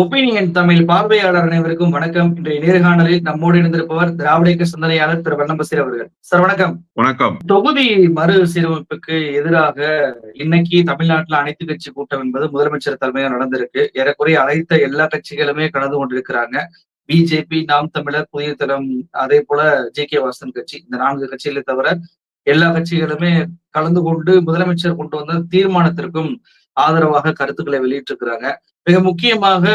Opinion Tamil பார்வையாளர் அனைவருக்கும் வணக்கம். இன்றைய நேர்காணலில் நம்மோடு இருந்திருப்பவர் திராவிட இயக்க சிந்தனையாளர் திரு வண்ணம்பசீர் அவர்கள். சார் வணக்கம். வணக்கம். தொகுதி மறுசீரமைப்புக்கு எதிராக இன்னைக்கு தமிழ்நாட்டுல அனைத்து கட்சி கூட்டம் என்பது முதலமைச்சர் தலைமையில் நடந்திருக்கு. ஏறக்குறைய அனைத்த எல்லா கட்சிகளுமே கலந்து கொண்டிருக்கிறாங்க. பிஜேபி நாம் தமிழர் புதிய தரம் அதே போல ஜே கே வாசன் கட்சி இந்த நான்கு கட்சிகளை தவிர எல்லா கட்சிகளுமே கலந்து கொண்டு முதலமைச்சர் கொண்டு வந்த தீர்மானத்திற்கும் ஆதரவாக கருத்துக்களை வெளியிட்டிருக்கிறாங்க. மிக முக்கியமாக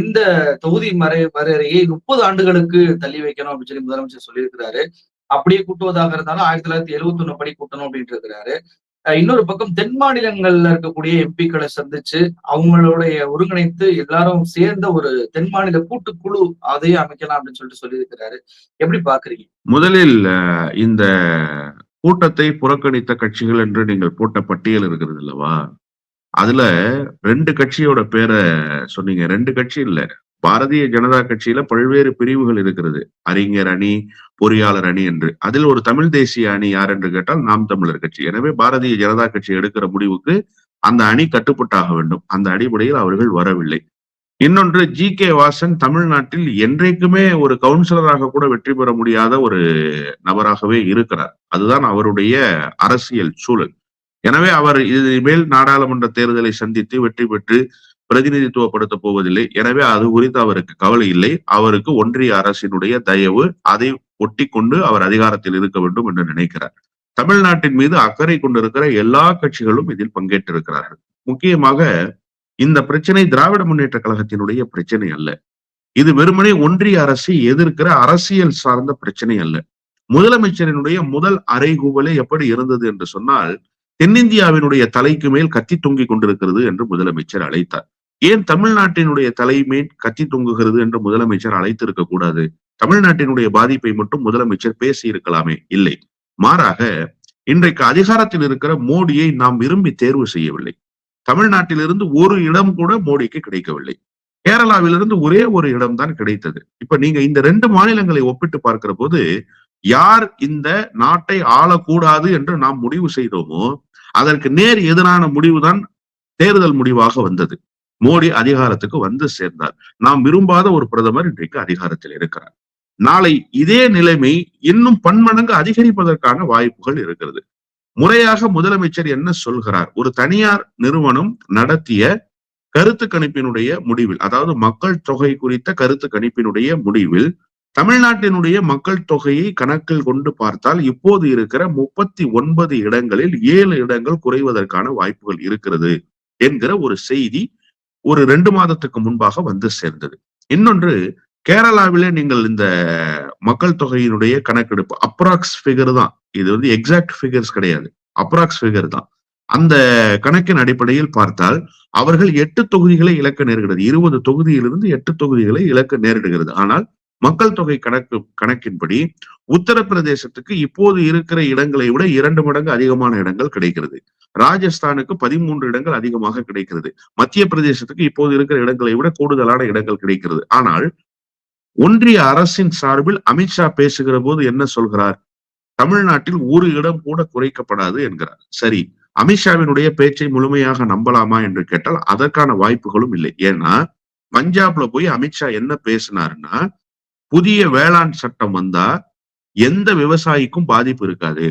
இந்த தொகுதி மறை வரையறையை முப்பது ஆண்டுகளுக்கு தள்ளி வைக்கணும் அப்படின்னு சொல்லி முதலமைச்சர் சொல்லியிருக்கிறாரு. அப்படியே கூட்டுவதாக இருந்தாலும் ஆயிரத்தி தொள்ளாயிரத்தி எழுபத்தி ஒண்ணு படி கூட்டணும் அப்படின்ட்டு இருக்கிறாரு. இன்னொரு பக்கம் தென் மாநிலங்கள்ல இருக்கக்கூடிய எம்பிக்களை சந்திச்சு அவங்களுடைய ஒருங்கிணைத்து எல்லாரும் சேர்ந்த ஒரு தென் மாநில கூட்டுக்குழு அதையும் அமைக்கலாம் அப்படின்னு சொல்லிட்டு சொல்லியிருக்கிறாரு. எப்படி பாக்குறீங்க முதலில் இந்த கூட்டத்தை புறக்கணித்த கட்சிகள் என்று நீங்கள் போட்ட பட்டியல் இருக்கிறது அல்லவா? அதுல ரெண்டு கட்சியோட பேரை சொன்னீங்க. ரெண்டு கட்சி இல்ல. பாரதிய ஜனதா கட்சியில பல்வேறு பிரிவுகள் இருக்கிறது. அறிஞர் அணி பொறியாளர் அணி என்று. அதில் ஒரு தமிழ் தேசிய அணி யார் என்று கேட்டால் நாம் தமிழர் கட்சி. எனவே பாரதிய ஜனதா கட்சி எடுக்கிற முடிவுக்கு அந்த அணி கட்டுப்பட்டாக வேண்டும். அந்த அடிப்படையில் அவர்கள் வரவில்லை. இன்னொன்று ஜி. கே. வாசன் தமிழ்நாட்டில் என்றைக்குமே ஒரு கவுன்சிலராக கூட வெற்றி பெற முடியாத ஒரு நபராகவே இருக்கிறார். அதுதான் அவருடைய அரசியல் சூழல். எனவே அவர் இனிமேல் நாடாளுமன்ற தேர்தலை சந்தித்து வெற்றி பெற்று பிரதிநிதித்துவப்படுத்த போவதில்லை. எனவே அது குறித்து அவருக்கு கவலை இல்லை. அவருக்கு ஒன்றிய அரசினுடைய தயவு அதை ஒட்டி கொண்டு அவர் அதிகாரத்தில் இருக்க வேண்டும் என்று நினைக்கிறார். தமிழ்நாட்டின் மீது அக்கறை கொண்டிருக்கிற எல்லா கட்சிகளும் இதில் பங்கேற்றிருக்கிறார்கள். முக்கியமாக இந்த பிரச்சனை திராவிட முன்னேற்ற கழகத்தினுடைய பிரச்சனை அல்ல. இது வெறுமனே ஒன்றிய அரசு எதிர்க்கிற அரசியல் சார்ந்த பிரச்சனை அல்ல. முதலமைச்சரினுடைய முதல் அறைகூவலே எப்படி இருந்தது என்று சொன்னால் தென்னிந்தியாவினுடைய தலைக்கு மேல் கத்தி தொங்கிக் கொண்டிருக்கிறது என்று முதலமைச்சர் அழைத்தார். ஏன் தமிழ்நாட்டினுடைய தலைமை கத்தி தொங்குகிறது என்று முதலமைச்சர் அழைத்திருக்க கூடாது? தமிழ்நாட்டினுடைய பாதிப்பை மட்டும் முதலமைச்சர் பேசி இருக்கலாமே இல்லை. மாறாக இன்றைக்கு அதிகாரத்தில் இருக்கிற மோடியை நாம் விரும்பி தேர்வு செய்யவில்லை. தமிழ்நாட்டிலிருந்து ஒரு இடம் கூட மோடிக்கு கிடைக்கவில்லை. கேரளாவிலிருந்து ஒரே ஒரு இடம் தான் கிடைத்தது. இப்ப நீங்க இந்த ரெண்டு மாநிலங்களை ஒப்பிட்டு பார்க்கிற போது யார் இந்த நாட்டை ஆளக்கூடாது என்று நாம் முடிவு செய்தோமோ அதற்கு நேர் எதிரான முடிவுதான் தேர்தல் முடிவாக வந்தது. மோடி அதிகாரத்துக்கு வந்து சேர்ந்தார். நாம் விரும்பாத ஒரு பிரதமர் இன்றைக்கு அதிகாரத்தில் இருக்கிறார். நாளை இதே நிலைமை இன்னும் பன்மடங்கு அதிகரிப்பதற்கான வாய்ப்புகள் இருக்கிறது. முறையாக முதலமைச்சர் என்ன சொல்கிறார்? ஒரு தனியார் நிறுவனம் நடத்திய கருத்து கணிப்பினுடைய முடிவில் அதாவது மக்கள் தொகை குறித்த கருத்து கணிப்பினுடைய முடிவில் தமிழ்நாட்டினுடைய மக்கள் தொகையை கணக்கில் கொண்டு பார்த்தால் இப்போது இருக்கிற முப்பத்தி ஒன்பது இடங்களில் ஏழு இடங்கள் குறைவதற்கான வாய்ப்புகள் இருக்கிறது என்கிற ஒரு செய்தி ஒரு ரெண்டு மாதத்துக்கு முன்பாக வந்து சேர்ந்தது. இன்னொன்று கேரளாவிலே நீங்கள் இந்த மக்கள் தொகையினுடைய கணக்கெடுப்பு அப்ராக்ஸ் ஃபிகர் தான். இது வந்து எக்ஸாக்ட் ஃபிகர்ஸ் கிடையாது. அப்ராக்ஸ் ஃபிகர் தான். அந்த கணக்கின் அடிப்படையில் பார்த்தால் அவர்கள் எட்டு தொகுதிகளை இழக்க நேரிடுகிறது. இருபது தொகுதியிலிருந்து எட்டு தொகுதிகளை இழக்க நேரிடுகிறது. ஆனால் மக்கள் தொகை கணக்கு கணக்கின்படி உத்தரப்பிரதேசத்துக்கு இப்போது இருக்கிற இடங்களை விட இரண்டு மடங்கு அதிகமான இடங்கள் கிடைக்கிறது. ராஜஸ்தானுக்கு பதிமூன்று இடங்கள் அதிகமாக கிடைக்கிறது. மத்திய பிரதேசத்துக்கு இப்போது இருக்கிற இடங்களை விட கூடுதலான இடங்கள் கிடைக்கிறது. ஆனால் ஒன்றிய அரசின் சார்பில் அமித்ஷா பேசுகிற போது என்ன சொல்கிறார்? தமிழ்நாட்டில் ஒரு இடம் கூட குறைக்கப்படாது என்கிறார். சரி அமித்ஷாவினுடைய பேச்சை முழுமையாக நம்பலாமா என்று கேட்டால் அதற்கான வாய்ப்புகளும் இல்லை. ஏன்னா பஞ்சாப்ல போய் அமித்ஷா என்ன பேசினாருன்னா புதிய வேளாண் சட்டம் வந்தா எந்த விவசாயிக்கும் பாதிப்பு இருக்காது.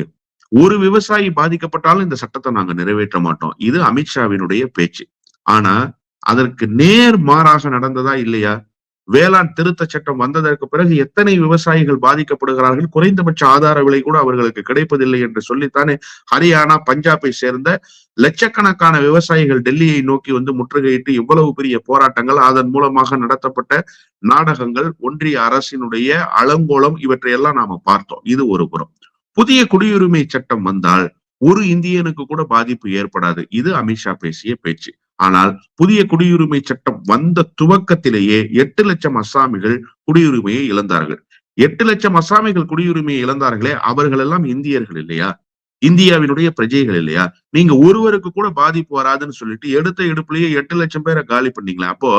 ஒரு விவசாயி பாதிக்கப்பட்டாலும் இந்த சட்டத்தை நாங்க நிறைவேற்ற மாட்டோம். இது அமித்ஷாவினுடைய பேச்சு. ஆனா அதற்கு நேர் மாறாக நடந்ததா இல்லையா? வேளாண் திருத்த சட்டம் வந்ததற்கு பிறகு எத்தனை விவசாயிகள் பாதிக்கப்படுகிறார்கள்? குறைந்தபட்ச ஆதார விலை கூட அவர்களுக்கு கிடைப்பதில்லை என்று சொல்லித்தானே ஹரியானா பஞ்சாபை சேர்ந்த லட்சக்கணக்கான விவசாயிகள் டெல்லியை நோக்கி வந்து முற்றுகையிட்டு இவ்வளவு பெரிய போராட்டங்கள் அதன் மூலமாக நடத்தப்பட்ட நாடகங்கள் ஒன்றிய அரசினுடைய அலங்கோலம் இவற்றையெல்லாம் நாம பார்த்தோம். இது ஒரு புறம். புதிய குடியுரிமை சட்டம் வந்தால் ஒரு இந்தியனுக்கு கூட பாதிப்பு ஏற்படாது. இது அமித்ஷா பேசிய பேச்சு. ஆனால் புதிய குடியுரிமை சட்டம் வந்த துவக்கத்திலேயே எட்டு லட்சம் அசாமிகள் குடியுரிமையை இழந்தார்கள். எட்டு லட்சம் அசாமிகள் குடியுரிமையை இழந்தார்களே அவர்கள் எல்லாம் இந்தியர்கள் இல்லையா? இந்தியாவினுடைய பிரஜைகள் இல்லையா? நீங்க ஒருவருக்கு கூட பாதிப்பு வராதுன்னு சொல்லிட்டு எடுத்த எடுப்புலயே எட்டு லட்சம் பேரை காலி பண்ணீங்களா. அப்போ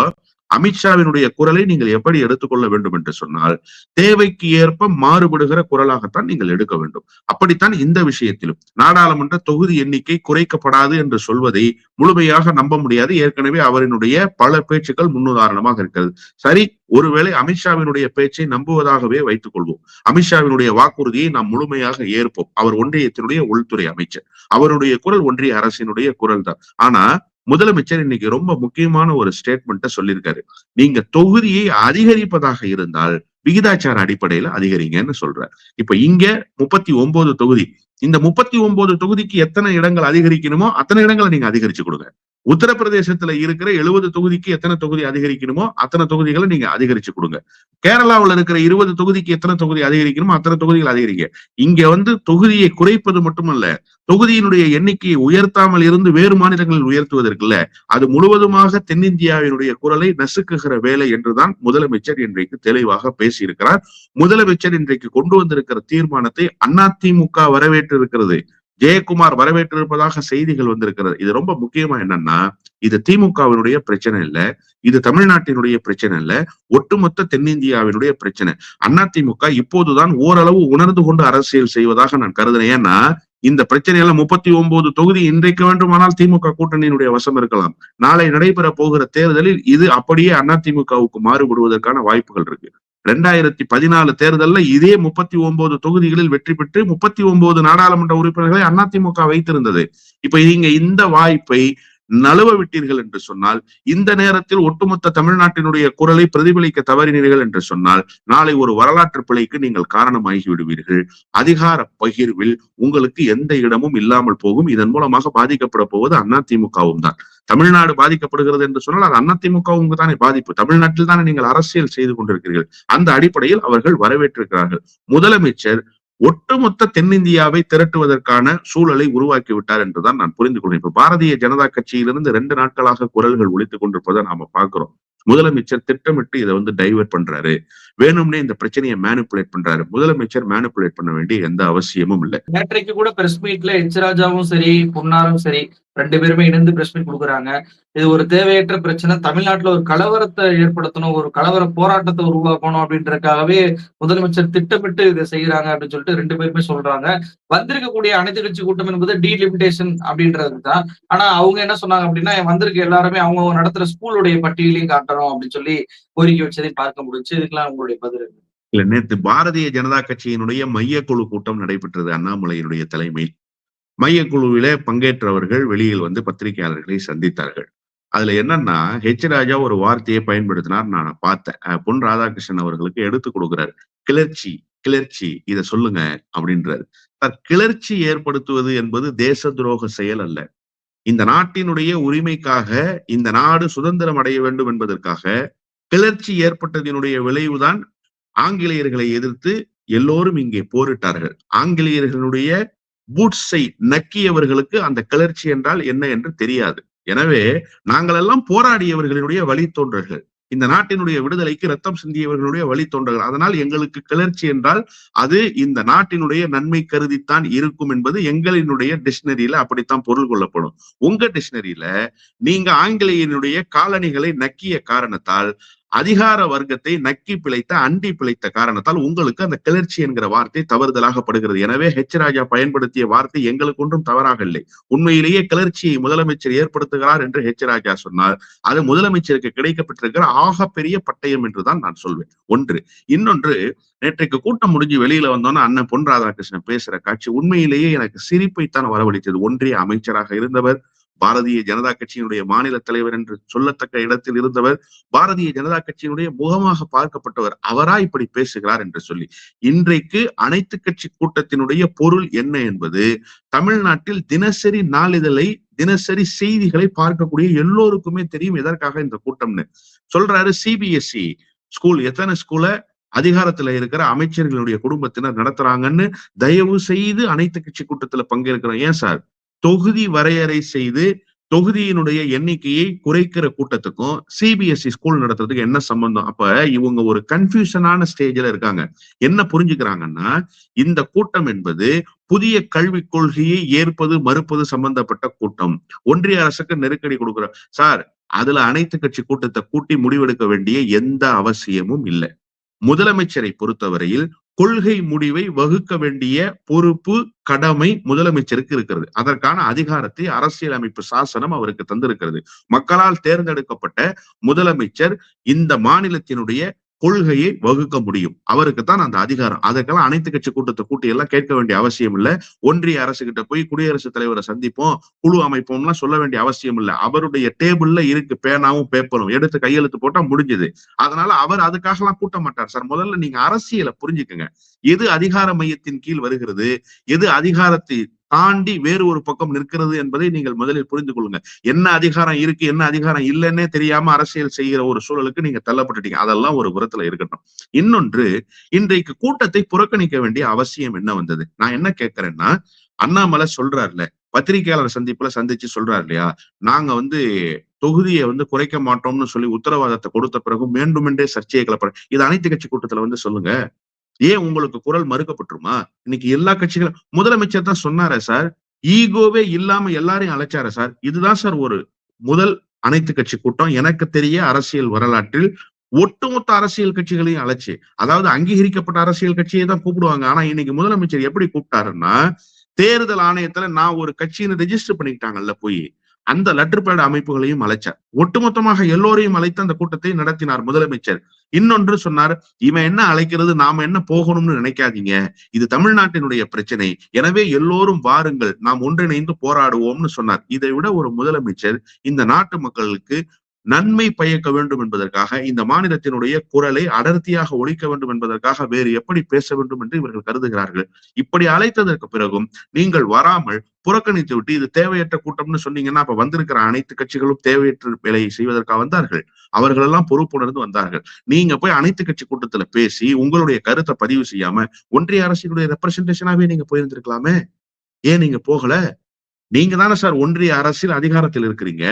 அமித்ஷாவினுடைய குரலை நீங்கள் எப்படி எடுத்துக்கொள்ள வேண்டும் என்று சொன்னால் தேவைக்கு ஏற்ப மாறுபடுகிற குரலாகத்தான் நீங்கள் எடுக்க வேண்டும். அப்படித்தான் இந்த விஷயத்திலும். நாடாளுமன்ற தொகுதி எண்ணிக்கை குறைக்கப்படாது என்று சொல்வதை முழுமையாக நம்ப முடியாது. ஏற்கனவே அவரினுடைய பல பேச்சுக்கள் முன்னுதாரணமாக இருக்கிறது. சரி ஒருவேளை அமித்ஷாவினுடைய பேச்சை நம்புவதாகவே வைத்துக் கொள்வோம். அமித்ஷாவினுடைய வாக்குறுதியை நாம் முழுமையாக ஏற்போம். அவர் ஒன்றியத்தினுடைய உள்துறை அமைச்சர். அவருடைய குரல் ஒன்றிய அரசினுடைய குரல் தான் ஆனா முதலமைச்சர் இன்னைக்கு ரொம்ப முக்கியமான ஒரு ஸ்டேட்மெண்ட்டை சொல்லியிருக்காரு. நீங்க தொகுதியை அதிகரிப்பதாக இருந்தால் விகிதாச்சார அடிப்படையில அதிகரிங்கன்னு சொல்றாரு. இப்ப இங்க முப்பத்தி ஒன்பது தொகுதி இந்த முப்பத்தி ஒன்பது தொகுதிக்கு எத்தனை இடங்கள் அதிகரிக்கணுமோ அத்தனை இடங்களை நீங்க அதிகரிச்சு கொடுங்க. உத்தரப்பிரதேசத்துல இருக்கிற எழுபது தொகுதிக்கு எத்தனை தொகுதி அதிகரிக்கணுமோ அத்தனை தொகுதிகளை நீங்க அதிகரிச்சு கொடுங்க. கேரளாவில் இருக்கிற இருபது தொகுதிக்கு எத்தனை தொகுதி அதிகரிக்கணுமோ அத்தனை தொகுதிகள் அதிகரிங்க. இங்க வந்து தொகுதியை குறைப்பது மட்டுமல்ல தொகுதியினுடைய எண்ணிக்கையை உயர்த்தாமல் இருந்து வேறு மாநிலங்களில் உயர்த்துவதற்குல்ல அது முழுவதுமாக தென்னிந்தியாவினுடைய குரலை நசுக்குகிற வேலை என்றுதான் முதலமைச்சர் இன்றைக்கு தெளிவாக பேசியிருக்கிறார். முதலமைச்சர் இன்றைக்கு கொண்டு வந்திருக்கிற தீர்மானத்தை அதிமுக வரவேற்றிருக்கிறது. ஜெயக்குமார் வரவேற்றிருப்பதாக செய்திகள் வந்திருக்கிறது. இது ரொம்ப முக்கியமா என்னன்னா இது திமுகவினுடைய பிரச்சனை இல்ல இது தமிழ்நாட்டினுடைய பிரச்சனை இல்ல ஒட்டுமொத்த தென்னிந்தியாவினுடைய பிரச்சனை. அண்ணா திமுக இப்போதுதான் ஓரளவு உணர்ந்து கொண்டு அரசியல் செய்வதாக நான் கருதுனேன் ஏன்னா இந்த பிரச்சனையில முப்பத்தி ஒன்பது தொகுதி இன்றைக்கு வேண்டுமானால் திமுக கூட்டணியினுடைய வசம் இருக்கலாம். நாளை நடைபெற போகிற தேர்தலில் இது அப்படியே அதிமுகவுக்கு மாறுபடுவதற்கான வாய்ப்புகள் இருக்கு. ரெண்டாயிரத்தி பதினாலு தேர்தல்ல இதே முப்பத்தி ஒன்பது தொகுதிகளில் வெற்றி பெற்று முப்பத்தி ஒன்பது நாடாளுமன்ற உறுப்பினர்களை அதிமுக வைத்திருந்தது. இப்ப நீங்க இந்த வாய்ப்பை நழுவ விட்டீர்கள் என்று சொன்னால் இந்த நேரத்தில் ஒட்டுமொத்த தமிழ்நாட்டினுடைய குரலை பிரதிபலிக்க தவறினீர்கள் என்று சொன்னால் நாளை ஒரு வரலாற்று பிழைக்கு நீங்கள் காரணமாகி விடுவீர்கள். அதிகார பகிர்வில் உங்களுக்கு எந்த இடமும் இல்லாமல் போகும். இதன் மூலமாக பாதிக்கப்பட போவது அதிமுகவும் தான். தமிழ்நாடு பாதிக்கப்படுகிறது என்று சொன்னால் அது அதிமுகவும் தானே பாதிப்பு. தமிழ்நாட்டில் தானே நீங்கள் அரசியல் செய்து கொண்டிருக்கிறீர்கள். அந்த அடிப்படையில் அவர்கள் வரவேற்றிருக்கிறார்கள். முதலமைச்சர் ஒட்டுமொத்த தென்னிந்தியாவை திரட்டுவதற்கான சூழலை உருவாக்கி விட்டார் என்றுதான் நான் புரிந்து கொள்கிறேன். இப்ப பாரதிய ஜனதா கட்சியிலிருந்து ரெண்டு நாட்களாக குரல்கள் ஒழித்துக் கொண்டிருப்பதை நாம பாக்குறோம் முதலமைச்சர் திட்டமிட்டு இதை வந்து டைவர்ட் பண்றாரு. வேணும்னே இந்த பிரச்சனையை மேனிப்புலேட் பண்றாரு. முதலமைச்சர் மேனிப்புலேட் பண்ண வேண்டிய எந்த அவசியமும் இல்லை. நேற்றைக்கு கூட பிரஸ் மீட்ல எச் ராஜாவும் சரி பொன்னாரும் சரி ரெண்டு பேருமே இணைந்து பிரஸ் மீட் கொடுக்குறாங்க. இது ஒரு தேவையற்ற பிரச்சனை. தமிழ்நாட்டுல ஒரு கலவரத்தை ஏற்படுத்தணும் ஒரு கலவர போராட்டத்தை உருவாக்கணும் அப்படின்றதுக்காகவே முதலமைச்சர் திட்டமிட்டு இதை செய்யறாங்க அப்படின்னு சொல்லிட்டு ரெண்டு பேருமே சொல்றாங்க. வந்திருக்கக்கூடிய அனைத்து கட்சி கூட்டம் என்பது டீலிமிட்டேஷன் அப்படின்றது தான். ஆனா அவங்க என்ன சொன்னாங்க அப்படின்னா வந்திருக்க எல்லாருமே அவங்க நடத்துற ஸ்கூலுடைய பட்டியலையும் காட்டணும் அப்படின்னு சொல்லி கோரிக்கை வச்சதை பார்க்க முடிஞ்சு இதுக்கெல்லாம் உங்களுடைய பதில் இல்ல நேற்று பாரதிய ஜனதா கட்சியினுடைய மையக்குழு கூட்டம் நடைபெற்றது. அண்ணாமலையினுடைய தலைமையில். மையக்குழுவிலே பங்கேற்றவர்கள் வெளியில் வந்து பத்திரிகையாளர்களை சந்தித்தார்கள். அதுல என்னன்னா ஹெச் ராஜா ஒரு வார்த்தையை பயன்படுத்தினார். நான் பார்த்தேன். பொன் ராதாகிருஷ்ணன் அவர்களுக்கு எடுத்து கொடுக்கிறார். கிளர்ச்சி கிளர்ச்சி இதை சொல்லுங்க அப்படின்றாரு. சார் கிளர்ச்சி ஏற்படுத்துவது என்பது தேச துரோக செயல் அல்ல. இந்த நாட்டினுடைய உரிமைக்காக இந்த நாடு சுதந்திரம் அடைய வேண்டும் என்பதற்காக கிளர்ச்சி ஏற்பட்டதினுடைய விளைவுதான் ஆங்கிலேயர்களை எதிர்த்து எல்லோரும் இங்கே போரிட்டார்கள். ஆங்கிலேயர்களுடைய பூட்ஸை நக்கியவர்களுக்கு அந்த கிளர்ச்சி என்றால் என்ன என்று தெரியாது. எனவே நாங்கள் எல்லாம் போராடியவர்களுடைய வழித்தோன்றல்கள். இந்த நாட்டினுடைய விடுதலைக்கு ரத்தம் சிந்தியவர்களுடைய வழித்தோன்றல்கள். அதனால் எங்களுக்கு கிளர்ச்சி என்றால் அது இந்த நாட்டினுடைய நன்மை கருதித்தான் இருக்கும் என்பது எங்களினுடைய டிக்ஷனரியில அப்படித்தான் பொருள் கொள்ளப்படும். உங்க டிக்ஷனரியில நீங்க ஆங்கிலேயனுடைய காலனிகளை நக்கிய காரணத்தால் அதிகார வர்க்கத்தை நக்கி பிழைத்த அண்டி பிழைத்த காரணத்தால் உங்களுக்கு அந்த கிளர்ச்சி என்கிற வார்த்தை தவறுதலாக படுகிறது எனவே ஹெச் ராஜா பயன்படுத்திய வார்த்தை எங்களுக்கு ஒன்றும் தவறாக இல்லை. உண்மையிலேயே கிளர்ச்சியை முதலமைச்சர் ஏற்படுத்துகிறார் என்று ஹெச் ராஜா சொன்னார். அது முதலமைச்சருக்கு கிடைக்கப்பட்டிருக்கிற ஆகப்பெரிய பட்டயம் என்றுதான் நான் சொல்வேன். ஒன்று. இன்னொன்று நேற்றைக்கு கூட்டம் முடிஞ்சு வெளியில வந்தோன்னா அண்ணன் பொன் ராதாகிருஷ்ணன் பேசுற காட்சி உண்மையிலேயே எனக்கு சிரிப்பைத்தான் வரவழைத்தது. ஒன்றிய அமைச்சராக இருந்தவர் பாரதிய ஜனதா கட்சியினுடைய மாநில தலைவர் என்று சொல்லத்தக்க இடத்தில் இருந்தவர் பாரதிய ஜனதா கட்சியினுடைய முகமாக பார்க்கப்பட்டவர் அவரா இப்படி பேசுகிறார் என்று சொல்லி. இன்றைக்கு அனைத்து கட்சி கூட்டத்தினுடைய பொருள் என்ன என்பது தமிழ்நாட்டில் தினசரி நாளிதழை தினசரி செய்திகளை பார்க்கக்கூடிய எல்லோருக்குமே தெரியும் எதற்காக இந்த கூட்டம்னு. சொல்றாரு சிபிஎஸ்இ ஸ்கூல் எத்தனை ஸ்கூல அதிகாரத்துல இருக்கிற அமைச்சர்களுடைய குடும்பத்தினர் நடத்துறாங்கன்னு தயவு செய்து அனைத்து கட்சி கூட்டத்துல பங்கேற்கிறோம். ஏன் சார்? தொகுதி வரையறை செய்து தொகுதியினுடைய எண்ணிக்கையை குறைக்கிற கூட்டத்துக்கும் சிபிஎஸ்இ ஸ்கூல் நடத்துறதுக்கு என்ன சம்பந்தம்? அப்ப இவங்க ஒரு கன்ஃபியூஷனான ஸ்டேஜ்ல இருக்காங்க. என்ன புரிஞ்சுக்கிறாங்கன்னா இந்த கூட்டம் என்பது புதிய கல்விக் கொள்கையை ஏற்பது மறுப்பது சம்பந்தப்பட்ட கூட்டம். ஒன்றிய அரசுக்கு நெருக்கடி கொடுக்குற சார் அதுல அனைத்து கட்சி கூட்டத்தை கூட்டி முடிவெடுக்க வேண்டிய எந்த அவசியமும் இல்லை. முதலமைச்சரை பொறுத்தவரையில் கொள்கை முடிவை வகுக்க வேண்டிய பொறுப்பு கடமை முதலமைச்சருக்கு இருக்கிறது. அதற்கான அதிகாரத்தை அரசியலமைப்பு சாசனம் அவருக்கு தந்திருக்கிறது. மக்களால் தேர்ந்தெடுக்கப்பட்ட முதலமைச்சர் இந்த மாநிலத்தினுடைய கொள்கையை வகுக்க முடியும். அவருக்கு தான் அந்த அதிகாரம். அதற்கெல்லாம் அனைத்து கட்சி கூட்டத்தை கூட்டி எல்லாம் கேட்க வேண்டிய அவசியம் இல்ல. ஒன்றிய அரசு கிட்ட போய் குடியரசுத் தலைவரை சந்திப்போம் குழு அமைப்போம்லாம் சொல்ல வேண்டிய அவசியம் இல்லை. அவருடைய டேபிள்ல இருக்கு பேனாவும் பேப்பரும் எடுத்து கையெழுத்து போட்டா முடிஞ்சது. அதனால அவர் அதுக்காக எல்லாம் கூட்ட மாட்டார். சார் முதல்ல நீங்க அரசியலை புரிஞ்சுக்கங்க. எது அதிகார மையத்தின் கீழ் வருகிறது? எது அதிகாரத்தை தாண்டி வேறு ஒரு பக்கம் நிற்கிறது என்பதை நீங்கள் முதலில் புரிந்து கொள்ளுங்க என்ன அதிகாரம் இருக்கு என்ன அதிகாரம் இல்லைன்னே தெரியாம அரசியல் செய்கிற ஒரு சூழலுக்கு நீங்க தள்ளப்பட்டுட்டீங்க. அதெல்லாம் ஒரு புறத்துல இருக்கட்டும். இன்னொன்று இன்றைக்கு கூட்டத்தை புறக்கணிக்க வேண்டிய அவசியம் என்ன வந்தது? நான் என்ன கேட்கிறேன்னா அண்ணாமலை சொல்றாருல பத்திரிகையாளர் சந்திப்புல சந்திச்சு சொல்றாரு இல்லையா? நாங்க வந்து தொகுதியை வந்து குறைக்க மாட்டோம்னு சொல்லி உத்தரவாதத்தை கொடுத்த பிறகு மீண்டுமென்றே சர்ச்சையை கிளப்புற இது அனைத்து கட்சி கூட்டத்துல வந்து சொல்லுங்க. ஏன் உங்களுக்கு குரல் மறுக்கப்பட்டுருமா? இன்னைக்கு எல்லா கட்சிகளும் முதலமைச்சர் தான் சொன்னாரே சார் ஈகோவே இல்லாம எல்லாரையும் அழைச்சார சார். இதுதான் சார் ஒரு முதல் அனைத்து கட்சி கூட்டம். எனக்கு தெரிய அரசியல் வரலாற்றில் ஒட்டுமொத்த அரசியல் கட்சிகளையும் அழைச்சு அதாவது அங்கீகரிக்கப்பட்ட அரசியல் கட்சியை தான் கூப்பிடுவாங்க. ஆனா இன்னைக்கு முதலமைச்சர் எப்படி கூப்பிட்டாருன்னா தேர்தல் ஆணையத்துல நான் ஒரு கட்சின்னு ரெஜிஸ்டர் பண்ணிக்கிட்டாங்கல்ல போய் அந்த லெட்டர் பேட் அமைப்புகளையும் அழைச்சார். ஒட்டுமொத்தமாக எல்லோரையும் அழைத்து அந்த கூட்டத்தை நடத்தினார் முதலமைச்சர். இன்னொன்று சொன்னார் இவன் என்ன அழைக்கிறது நாம என்ன போகணும்னு நினைக்காதீங்க. இது தமிழ்நாட்டினுடைய பிரச்சனை. எனவே எல்லோரும் வாருங்கள் நாம் ஒன்றிணைந்து போராடுவோம்னு சொன்னார். இதை விட ஒரு முதலமைச்சர் இந்த நாட்டு மக்களுக்கு நன்மை பயக்க வேண்டும் என்பதற்காக இந்த மாநிலத்தினுடைய குரலை அடர்த்தியாக ஒழிக்க வேண்டும் என்பதற்காக வேறு எப்படி பேச வேண்டும் என்று இவர்கள் கருதுகிறார்கள். இப்படி அழைத்ததற்கு பிறகும் நீங்கள் வராமல் புறக்கணித்து விட்டு இது தேவையற்ற கூட்டம்னு சொன்னீங்கன்னா அப்ப வந்திருக்கிற அனைத்து கட்சிகளும் தேவையற்ற வேலையை செய்வதற்காக வந்தார்கள். அவர்கள் எல்லாம் பொறுப்புணர்ந்து வந்தார்கள். நீங்க போய் அனைத்து கட்சி கூட்டத்துல பேசி உங்களுடைய கருத்தை பதிவு செய்யாம ஒன்றிய அரசினுடைய ரெப்ரசன்டேஷனாவே நீங்க போயிருந்திருக்கலாமே? ஏன் நீங்க போகல? நீங்க தானே சார் ஒன்றிய அரசியல் அதிகாரத்தில் இருக்கிறீங்க.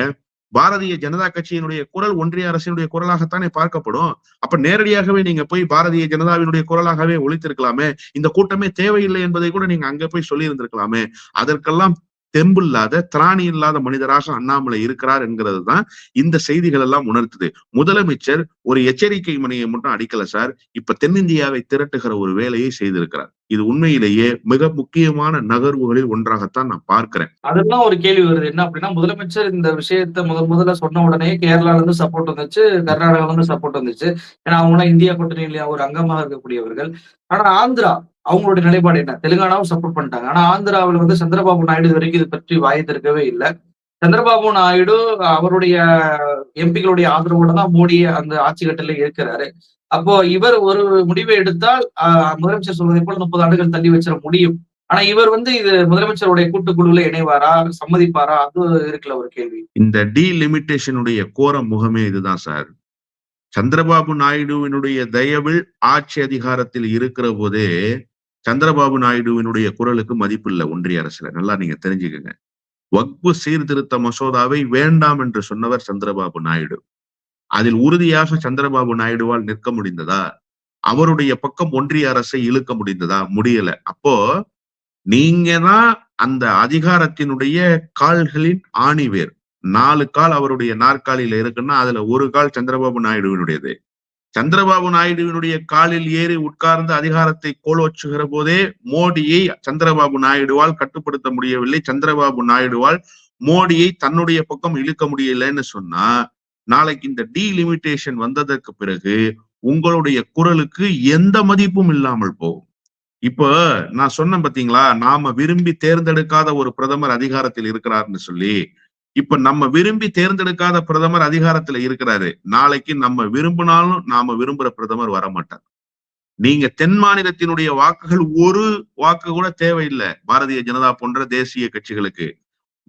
பாரதிய ஜனதா கட்சியினுடைய குரல் ஒன்றிய அரசினுடைய குரலாகத்தானே பார்க்கப்படும். அப்ப நேரடியாகவே நீங்க போய் பாரதிய ஜனதாவினுடைய குரலாகவே ஒழித்திருக்கலாமே. இந்த கூட்டமே தேவையில்லை என்பதை கூட நீங்க அங்க போய் சொல்லி இருந்திருக்கலாமே அதற்கெல்லாம் தெம்பில்லாத திராணி இல்லாத மனிதராக அண்ணாமலை இருக்கிறார் என்கிறது தான் இந்த செய்திகள் எல்லாம் உணர்த்துது. முதலமைச்சர் ஒரு எச்சரிக்கை மணியை மட்டும் அடிக்கல சார். இப்ப தென்னிந்தியாவை திரட்டுகிற ஒரு வேலையை செய்திருக்கிறார். இது உண்மையிலேயே மிக முக்கியமான நகர்வுகளில் ஒன்றாகத்தான் நான் பார்க்கிறேன். அதெல்லாம் ஒரு கேள்வி வருது. என்ன அப்படின்னா முதலமைச்சர் இந்த விஷயத்த முதல் முதல்ல சொன்ன உடனே கேரளால இருந்து சப்போர்ட் வந்துச்சு கர்நாடகால இருந்து சப்போர்ட் வந்துச்சு. ஏன்னா அவங்க எல்லாம் இந்தியா கூட்டணியில ஒரு அங்கமாக இருக்கக்கூடியவர்கள். ஆனா ஆந்திரா அவங்களுடைய நிலைப்பாடு என்ன? தெலுங்கானாவும் சப்போர்ட் பண்ணிட்டாங்க. ஆனா ஆந்திராவில் வந்து சந்திரபாபு நாயுடு வரைக்கும் இது பற்றி வாய் திறக்கவே இல்லை. சந்திரபாபு நாயுடு அவருடைய எம்பிகளுடைய ஆதரவோட தான் மோடி அந்த ஆட்சி கட்டில இருக்கிறாரு அப்போ இவர் ஒரு முடிவை எடுத்தால் ஆஹ், முதலமைச்சர் சொல்வதை போல முப்பது ஆண்டுகள் தள்ளி வச்சிட முடியும். ஆனா இவர் வந்து இது முதலமைச்சருடைய கூட்டுக்குழுல இணைவாரா? சம்மதிப்பாரா? அது இருக்குல்ல ஒரு கேள்வி. இந்த டீலிமிட்டேஷனுடைய கோர முகமே இதுதான் சார் சந்திரபாபு நாயுடுவினுடைய தயவில் ஆட்சி அதிகாரத்தில் இருக்கிற போதே சந்திரபாபு நாயுடுவினுடைய குரலுக்கு மதிப்பு இல்லை ஒன்றிய அரசுல நல்லா நீங்க தெரிஞ்சுக்கங்க. வக்பு சீர்திருத்த மசோதாவை வேண்டாம் என்று சொன்னவர் சந்திரபாபு நாயுடு. அதில் உறுதியாக சந்திரபாபு நாயுடுவால் நிற்க முடிந்ததா? அவருடைய பக்கம் ஒன்றிய அரசை இழுக்க முடிந்ததா? முடியல. அப்போ நீங்க தான் அந்த அதிகாரத்தினுடைய கால்களின் ஆணிவேர். நாலு கால் அவருடைய நாற்காலியில இருக்குன்னா அதுல ஒரு கால் சந்திரபாபு நாயுடுவினுடையது. சந்திரபாபு நாயுடுவினுடைய காலில் ஏறி உட்கார்ந்து அதிகாரத்தை கோலோச்சுகிற போதே மோடியை சந்திரபாபு நாயுடுவால் கட்டுப்படுத்த முடியவில்லை. சந்திரபாபு நாயுடுவால் மோடியை தன்னுடைய பக்கம் இழுக்க முடியலன்னு சொன்னா நாளைக்கு இந்த டீலிமிட்டேஷன் வந்ததற்கு பிறகு உங்களுடைய குரலுக்கு எந்த மதிப்பும் இல்லாமல் போகும். இப்போ நான் சொன்னேன் பாத்தீங்களா நாம விரும்பி தேர்ந்தெடுக்காத ஒரு பிரதமர் அதிகாரத்தில் இருக்கிறார்னு சொல்லி இப்ப நம்ம விரும்பி தேர்ந்தெடுக்காத பிரதமர் அதிகாரத்துல இருக்கிறாரு. நாளைக்கு நம்ம விரும்பினாலும் நாம விரும்புற பிரதமர் வரமாட்டார். நீங்க தென் மாநிலத்தினுடைய வாக்குகள் ஒரு வாக்கு கூட தேவையில்லை. பாரதிய ஜனதா போன்ற தேசிய கட்சிகளுக்கு.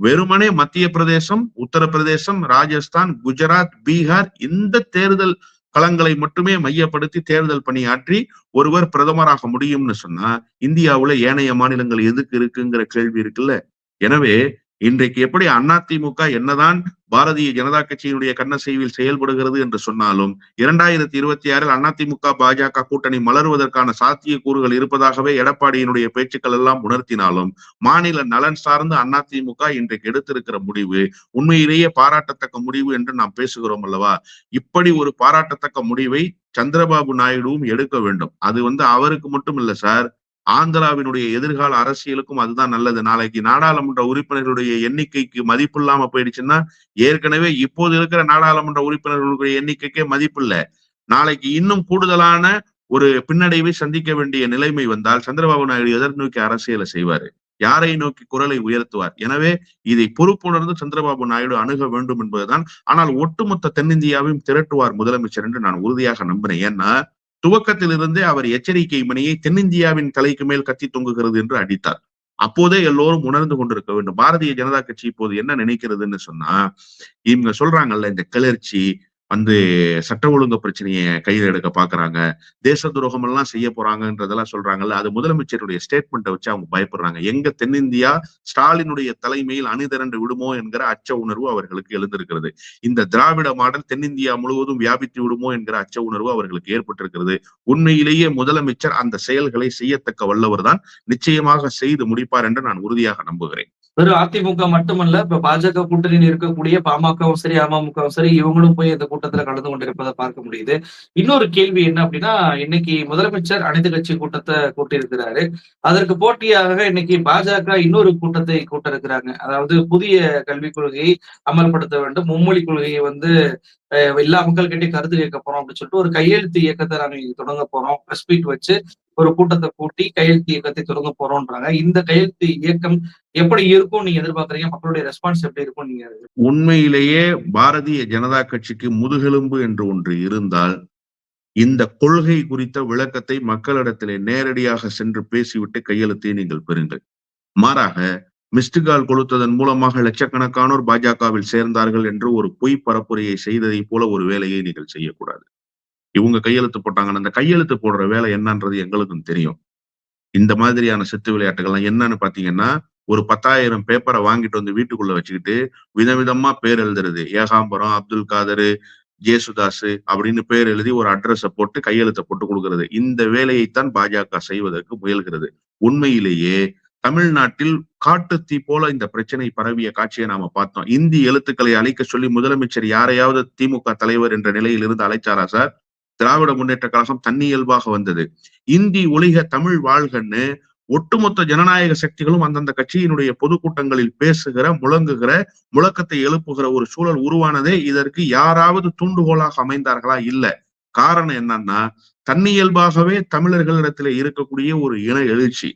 வெறுமனே மத்திய பிரதேசம் உத்தரப்பிரதேசம் ராஜஸ்தான் குஜராத் பீகார் இந்த தேர்தல் களங்களை மட்டுமே மையப்படுத்தி தேர்தல் பணியாற்றி ஒருவர் பிரதமராக முடியும்னு சொன்னா இந்தியாவுல ஏனைய மாநிலங்கள் எதுக்கு இருக்குங்கிற கேள்வி இருக்குல்ல. எனவே இன்றைக்கு எப்படி அதிமுக என்னதான் பாரதிய ஜனதா கட்சியினுடைய கண்ணசைவில் செயல்படுகிறது என்று சொன்னாலும் இரண்டாயிரத்தி இருபத்தி ஆறில் அதிமுக பாஜக கூட்டணி மலர்வதற்கான சாத்தியக்கூறுகள் இருப்பதாகவே எடப்பாடியினுடைய பேச்சுக்கள் எல்லாம் உணர்த்தினாலும் மாநில நலன் சார்ந்து அதிமுக இன்றைக்கு எடுத்திருக்கிற முடிவு உண்மையிலேயே பாராட்டத்தக்க முடிவு என்று நாம் பேசுகிறோம் அல்லவா? இப்படி ஒரு பாராட்டத்தக்க முடிவை சந்திரபாபு நாயுடுவும் எடுக்க வேண்டும். அது வந்து அவருக்கு மட்டும் இல்ல சார் ஆந்திராவினுடைய எதிர்கால அரசியலுக்கும் அதுதான் நல்லது. நாளைக்கு நாடாளுமன்ற உறுப்பினர்களுடைய எண்ணிக்கைக்கு மதிப்பு இல்லாம போயிடுச்சுன்னா ஏற்கனவே இப்போது இருக்கிற நாடாளுமன்ற உறுப்பினர்களுடைய எண்ணிக்கைக்கே மதிப்பு இல்லை. நாளைக்கு இன்னும் கூடுதலான ஒரு பின்னடைவை சந்திக்க வேண்டிய நிலைமை வந்தால் சந்திரபாபு நாயுடு எதர் நோக்கி அரசியலை செய்வாரு. யாரை நோக்கி குரலை உயர்த்துவார்? எனவே இதை பொறுப்புணர்ந்து சந்திரபாபு நாயுடு அணுக வேண்டும் என்பதுதான். ஆனால் ஒட்டுமொத்த தென்னிந்தியாவையும் திரட்டுவார் முதலமைச்சர் என்று நான் உறுதியாக நம்பினேன் ஏன்னா துவக்கத்திலிருந்தே அவர் எச்சரிக்கை மணியை தென்னிந்தியாவின் தலைக்கு மேல் கத்தி தொங்குகிறது என்று அடித்தார். அப்போதே எல்லோரும் உணர்ந்து கொண்டிருக்க வேண்டும். பாரதிய ஜனதா கட்சி இப்போது என்ன நினைக்கிறதுன்னு சொன்னா இவங்க சொல்றாங்கல்ல இந்த கிளர்ச்சி வந்து சட்ட ஒழுங்கு பிரச்சனையை கையில் எடுக்க பாக்குறாங்க. தேச துரோகம் எல்லாம் செய்ய போறாங்கன்றதெல்லாம் சொல்றாங்கல்ல அது முதலமைச்சருடைய ஸ்டேட்மெண்ட்டை வச்சு அவங்க பயப்படுறாங்க. எங்க தென்னிந்தியா ஸ்டாலினுடைய தலைமையில் அணிதிரண்டு விடுமோ என்கிற அச்ச உணர்வு அவர்களுக்கு எழுந்திருக்கிறது. இந்த திராவிட மாடல் தென்னிந்தியா முழுவதும் வியாபித்து விடுமோ என்கிற அச்ச உணர்வு அவர்களுக்கு ஏற்பட்டிருக்கிறது. உண்மையிலேயே முதலமைச்சர் அந்த செயல்களை செய்யத்தக்க வல்லவர் தான் நிச்சயமாக செய்து முடிப்பார் என்று நான் உறுதியாக நம்புகிறேன். வெறும் அதிமுக மட்டுமல்ல இப்ப பாஜக கூட்டணியில் இருக்கக்கூடிய பாமகவும் சரி அமமுகவும் சரி இவங்களும் போய் இந்த கூட்டத்துல கலந்து கொண்டிருப்பதை பார்க்க முடியுது. இன்னொரு கேள்வி என்ன அப்படின்னா இன்னைக்கு முதலமைச்சர் அனைத்து கட்சி கூட்டத்தை கூட்டியிருக்கிறாரு. அதற்கு போட்டியாக இன்னைக்கு பாஜக இன்னொரு கூட்டத்தை கூட்ட இருக்கிறாங்க அதாவது புதிய கல்விக் கொள்கையை அமல்படுத்த வேண்டும். மும்மொழி கொள்கையை வந்து எல்லா மக்கள்கிட்டயும் கருத்து கேட்க போறோம் அப்படின்னு சொல்லிட்டு ஒரு கையெழுத்து இயக்கத்தை நாங்கள் தொடங்க போறோம். பிரஸ் மீட் வச்சு ஒரு கூட்டத்தை கூட்டி கையெழுத்து இயக்கத்தை தொடங்க போறோம்ன்றாங்க. இந்த கையெழுத்து இயக்கம் எப்படி இருக்கும் நீங்க எதிர்பார்க்கறீங்க? மக்களுடைய ரெஸ்பான்ஸ் எப்படி இருக்கும் நீங்க உண்மையிலேயே பாரதிய ஜனதா கட்சிக்கு முதுகெலும்பு என்று ஒன்று இருந்தால் இந்த கொள்கை குறித்த விளக்கத்தை மக்களிடத்திலே நேரடியாக சென்று பேசிவிட்டு கையெழுத்தை நீங்கள் பெறுங்கள். மாறாக மிஸ்டு கால் கொடுத்ததன் மூலமாக லட்சக்கணக்கானோர் பாஜகவில் சேர்ந்தார்கள் என்று ஒரு பொய் பரப்புரையை செய்ததை போல ஒரு வேலையை நீங்கள் செய்யக்கூடாது. இவங்க கையெழுத்து போட்டாங்கன்னு அந்த கையெழுத்து போடுற வேலை என்னன்றது எங்களுக்கும் தெரியும். இந்த மாதிரியான சித்து விளையாட்டுகள்லாம் என்னன்னு பாத்தீங்கன்னா ஒரு பத்தாயிரம் பேப்பரை வாங்கிட்டு வந்து வீட்டுக்குள்ள வச்சுக்கிட்டு விதவிதமா பேர் எழுதுறது. ஏகாம்பரம் அப்துல் காதரு ஜேசுதாஸ் அப்படின்னு பேர் எழுதி ஒரு அட்ரஸை போட்டு கையெழுத்தை போட்டு கொடுக்கிறது. இந்த வேலையைத்தான் பாஜக செய்வதற்கு முயல்கிறது. உண்மையிலேயே தமிழ்நாட்டில் காட்டுத்தீ போல இந்த பிரச்சனை பரவிய காட்சியை நாம பார்த்தோம். இந்தி எழுத்துக்களை அழைக்க சொல்லி முதலமைச்சர் யாரையாவது திமுக தலைவர் என்ற நிலையில் இருந்து அழைச்சாரா சார்? திராவிட முன்னேற்ற கழகம் தன்னியல்பாக வந்தது. இந்தி ஒளிக தமிழ் வாழ்கன்னு ஒட்டுமொத்த ஜனநாயக சக்திகளும் அந்தந்த கட்சியினுடைய பொதுக்கூட்டங்களில் பேசுகிற முழங்குகிற முழக்கத்தை எழுப்புகிற ஒரு சூழல் உருவானதே இதற்கு யாராவது தூண்டுகோலாக அமைந்தார்களா? இல்ல. காரணம் என்னன்னா தன்னியல்பாகவே தமிழர்களிடத்துல இருக்கக்கூடிய ஒரு இன எழுச்சி.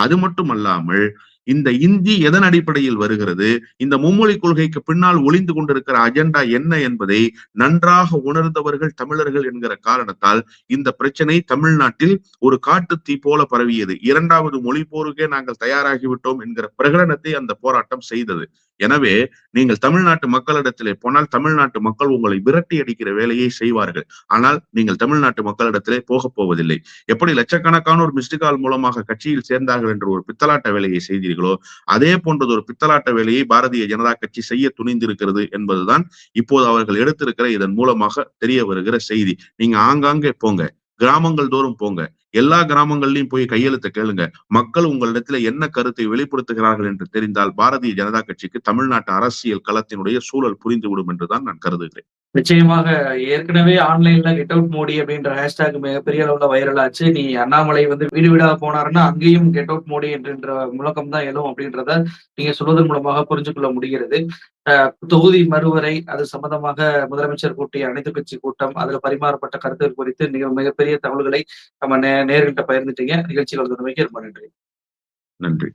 அது மட்டுமல்லாமல் இந்த இந்தி எதன் அடிப்படையில் வருகிறது? இந்த மும்மொழி கொள்கைக்கு பின்னால் ஒளிந்து கொண்டிருக்கிற அஜெண்டா என்ன என்பதை நன்றாக உணர்ந்தவர்கள் தமிழர்கள் என்கிற காரணத்தால் இந்த பிரச்சனை தமிழ்நாட்டில் ஒரு காட்டு தீ போல பரவியது. இரண்டாவது மொழி போருக்கே நாங்கள் தயாராகிவிட்டோம் என்கிற பிரகடனத்தை அந்த போராட்டம் செய்தது. எனவே நீங்கள் தமிழ்நாட்டு மக்களிடத்திலே போனால் தமிழ்நாட்டு மக்கள் உங்களை விரட்டி அடிக்கிற வேலையை செய்வார்கள். ஆனால் நீங்கள் தமிழ்நாட்டு மக்களிடத்திலே போக போவதில்லை. எப்படி லட்சக்கணக்கான லட்சக்கணக்கானோர் மிஸ்டுகால் மூலமாக கட்சியில் சேர்ந்தார்கள் என்று ஒரு பித்தலாட்ட வேலையை செய்தீர்களோ அதே போன்றது ஒரு பித்தலாட்ட வேலையை பாரதிய ஜனதா கட்சி செய்ய துணிந்திருக்கிறது என்பதுதான் இப்போது அவர்கள் எடுத்திருக்கிற இதன் மூலமாக தெரிய வருகிற செய்தி. நீங்க ஆங்காங்கே போங்க. கிராமங்கள் தோறும் போங்க. எல்லா கிராமங்கள்லயும் போய் கையெழுத்த கேளுங்க. மக்கள் உங்களிடத்துல என்ன கருத்தை வெளிப்படுத்துகிறார்கள் என்று தெரிந்தால் பாரதிய ஜனதா கட்சிக்கு தமிழ்நாட்டு அரசியல் களத்தினுடைய சூழல் புரிந்துவிடும் என்றுதான் நான் கருதுகிறேன். நிச்சயமாக ஏற்கனவே ஆன்லைன்ல கெட் அவுட் மோடி அப்படின்ற ஹேஷ்டாக் மிகப்பெரிய அளவுல வைரல் ஆச்சு. நீ அண்ணாமலை வந்து வீடு வீடா போனாருன்னா அங்கேயும் கெட் அவுட் மோடி என்ற முழக்கம் தான் எழும் அப்படின்றத நீங்க சொல்வதன் மூலமாக புரிஞ்சு கொள்ள முடிகிறது. தொகுதி மறுவரை அது சம்பந்தமாக முதலமைச்சர் கூட்டிய அனைத்து கட்சி கூட்டம் அதுல பரிமாறப்பட்ட கருத்துகள் குறித்து மிக மிகப்பெரிய தகவல்களை நம்ம நே நேர்கிட்ட பகிர்ந்துட்டீங்க. நிகழ்ச்சிகள் வந்தமைக்கு ரொம்ப நன்றி. நன்றி.